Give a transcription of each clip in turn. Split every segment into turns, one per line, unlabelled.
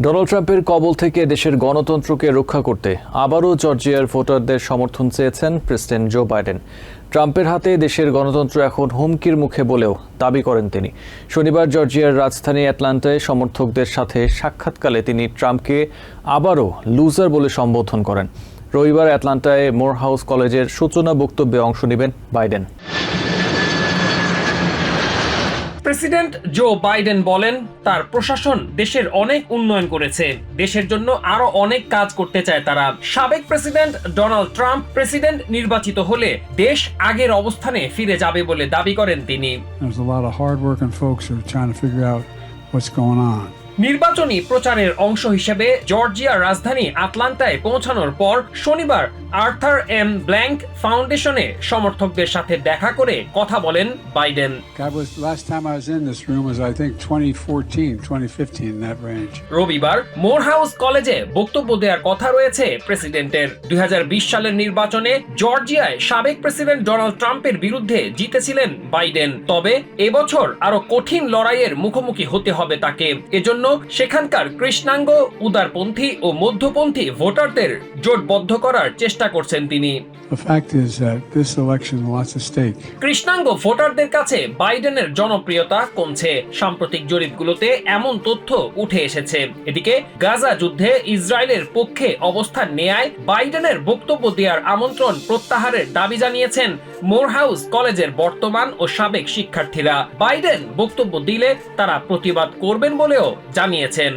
Donald ট্রাম্পের কবল থেকে দেশের গণতন্ত্রকে রক্ষা করতে আবারও জর্জিয়ার ভোটারদের সমর্থন চেয়েছেন প্রেসিডেন্ট জো বাইডেন। ট্রাম্পের হাতে দেশের গণতন্ত্র এখন হুমকির মুখে বলেও দাবি করেন তিনি। শনিবার জর্জিয়ার রাজধানী অ্যাটলান্টায় সমর্থকদের সাথে সাক্ষাৎকালে তিনি ট্রাম্পকে আবারও লুজার বলে সম্বোধন করেন। রবিবার অ্যাটলান্টায় মোরহাউস কলেজের সূচনা বক্তব্যে অংশ নেবেন বাইডেন।
প্রেসিডেন্ট জো বাইডেন বলেন, তার প্রশাসন দেশের অনেক উন্নয়ন করেছে। দেশের জন্য আরও অনেক কাজ করতে চায় তারা। সাবেক প্রেসিডেন্ট ডোনাল্ড ট্রাম্প প্রেসিডেন্ট নির্বাচিত হলে দেশ আগের অবস্থানে ফিরে যাবে বলে দাবি করেন তিনি।
What's going on.
নির্বাচনী প্রচারের অংশ হিসেবে জর্জিয়ার রাজধানী আটলান্টায় পৌঁছানোর পর শনিবার আর্থার এম ব্ল্যাঙ্ক ফাউন্ডেশনে সমর্থকদের সাথে দেখা করে কথা বলেন Biden.
God was last time I was in this room was I think 2014, 2015, in that range.
রবিবার মোরহাউস কলেজে বক্তব্য দেওয়ার কথা রয়েছে প্রেসিডেন্টের। দুই হাজার বিশ সালের নির্বাচনে জর্জিয়ায় সাবেক প্রেসিডেন্ট ডোনাল্ড ট্রাম্পের বিরুদ্ধে জিতেছিলেন বাইডেন। তবে এবছর আরও কঠিন লড়াইয়ের মুখোমুখি হতে হবে তাকে। এজন্য সেখানকার কৃষ্ণাঙ্গ উদারপন্থী ও মধ্যপন্থী ভোটারদের জোটবদ্ধ করার চেষ্টা করছেন তিনি. কৃষ্ণাঙ্গ ভোটারদের কাছে বাইডেনের জনপ্রিয়তা কমছে। সাম্প্রতিক জরিপগুলোতে এমন তথ্য উঠে এসেছে। এদিকে গাজা যুদ্ধে ইসরায়েলের পক্ষে অবস্থান নেয়ায় বাইডেনের বক্তব্য দেওয়ার আমন্ত্রণ প্রত্যাহারের দাবি জানিয়েছেন মোরহাউস কলেজের বর্তমান ও সাবেক শিক্ষার্থীরা বাইডেন বক্তব্য দিলে তারা প্রতিবাদ করবেন বলেও জানিয়েছেন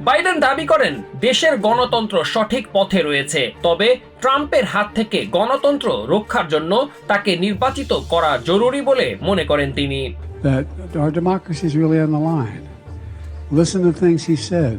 বাইডেন দাবি করেন দেশের গণতন্ত্র সঠিক পথে রয়েছে তবে ট্রাম্পের হাত থেকে গণতন্ত্র রক্ষার জন্য তাকে নির্বাচিত করা জরুরি বলে মনে করেন তিনি
that our democracy is really on the line. Listen to things he said.